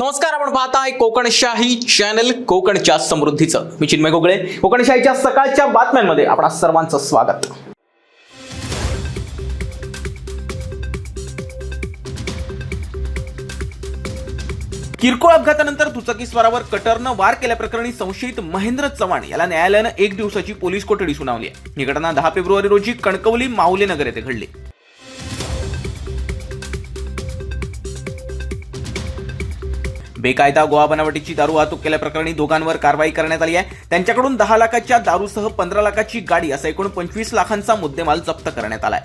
नमस्कार आपण पाहताय कोकणशाही चॅनल कोकणच्या समृद्धीचं. मी चिन्मय गोगळे. कोकणशाहीच्या सकाळच्या बातम्यांमध्ये आपणा सर्वांचं स्वागत. किरकोळ अपघातानंतर दुचाकीस्वारावर कटरनं वार केल्याप्रकरणी संशयित महेंद्र चव्हाण याला न्यायालयानं एक दिवसाची पोलीस कोठडी सुनावली आहे. ही घटना दहा फेब्रुवारी रोजी कणकवली माहुले नगर येथे घडली. बेकायदा गोवा बनावटीची दारू वाहतूक केल्याप्रकरणी दोघांवर कारवाई करण्यात आली आहे. त्यांच्याकडून दहा लाखाच्या दारूसह पंधरा लाखाची गाडी असा एकूण पंचवीस लाखांचा मुद्देमाल जप्त करण्यात आलाय.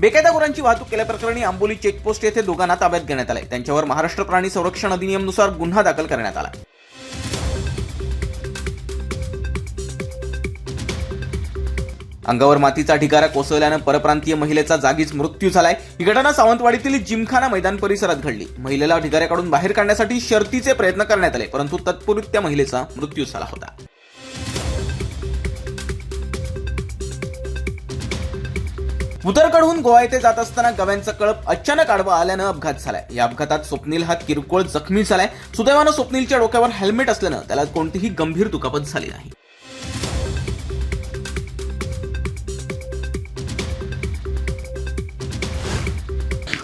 बेकायदा गुरांची वाहतूक केल्याप्रकरणी आंबोली चेकपोस्ट येथे दोघांना ताब्यात घेण्यात आले त्यांच्यावर महाराष्ट्र प्राणी संरक्षण अधिनियमनुसार गुन्हा दाखल करण्यात आला. अंगावर मातीचा ढिगारा कोसळल्यानं परप्रांतीय महिलेचा जागीच मृत्यू झालाय. ही घटना सावंतवाडीतील जिमखाना मैदान परिसरात घडली. महिलेला ढिगाऱ्याकडून बाहेर काढण्यासाठी शर्तीचे प्रयत्न करण्यात आले परंतु तत्पूर्वी त्या महिलेचा मृत्यू झाला होता. उतरकडून गोवा येथे जात असताना गव्यांचा कळप अचानक आडवा आल्यानं अपघात झालाय. या अपघातात स्वप्नील हा किरकोळ जखमी झालाय. सुदैवानं स्वप्नीलच्या डोक्यावर हेल्मेट असल्यानं त्याला कोणतीही गंभीर दुखापत झाली नाही.